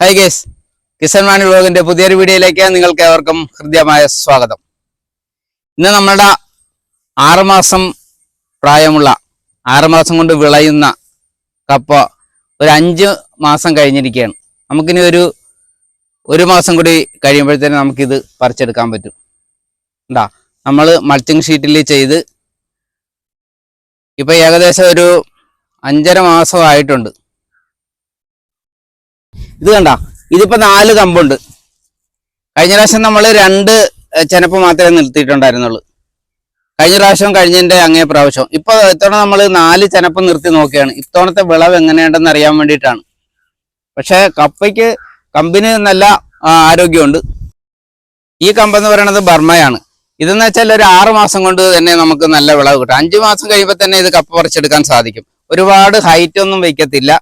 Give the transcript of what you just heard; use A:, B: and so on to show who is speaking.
A: Hi guys Kisan Mani വ്ലോഗിന്റെ പുതിയൊരു വീഡിയോയിലേക്ക് നിങ്ങൾക്ക് ഏവർക്കും ഹൃദ്യമായ സ്വാഗതം. ഇന്ന് നമ്മളുടെ ആറുമാസം പ്രായമുള്ള ആറുമാസം കൊണ്ട് വിളയുന്ന കപ്പ ഒരു അഞ്ച് മാസം കഴിഞ്ഞിരിക്കുകയാണ്. നമുക്കിനി ഒരു ഒരു മാസം കൂടി കഴിയുമ്പോഴത്തേനും നമുക്കിത് പറിച്ചെടുക്കാൻ പറ്റും. എന്താ നമ്മൾ മൾച്ചിങ് ഷീറ്റിൽ ചെയ്ത് ഇപ്പോൾ ഏകദേശം ഒരു അഞ്ചര മാസമായിട്ടുണ്ട്. ഇത് കണ്ട? ഇതിപ്പോ നാല് കമ്പുണ്ട്. കഴിഞ്ഞ പ്രാവശ്യം നമ്മൾ രണ്ട് ചെനപ്പ് മാത്രമേ നിർത്തിയിട്ടുണ്ടായിരുന്നുള്ളൂ. കഴിഞ്ഞ പ്രാവശ്യം കഴിഞ്ഞതിന്റെ അങ്ങേ പ്രാവശ്യം. ഇപ്പൊ ഇത്തവണ നമ്മൾ നാല് ചെനപ്പ് നിർത്തി നോക്കിയാണ്. ഇത്തവണത്തെ വിളവ് എങ്ങനെയുണ്ടെന്ന് അറിയാൻ വേണ്ടിയിട്ടാണ്. പക്ഷെ കപ്പയ്ക്ക് കമ്പിന് നല്ല ആരോഗ്യമുണ്ട്. ഈ കമ്പെന്ന് പറയുന്നത് ബർമ്മയാണ് ഇതെന്ന് വെച്ചാൽ ഒരു ആറ് മാസം കൊണ്ട് തന്നെ നമുക്ക് നല്ല വിളവ് കിട്ടും. അഞ്ചു മാസം കഴിയുമ്പോൾ തന്നെ ഇത് കപ്പ പറിച്ചെടുക്കാൻ സാധിക്കും. ഒരുപാട് ഹൈറ്റ് ഒന്നും വയ്ക്കത്തില്ല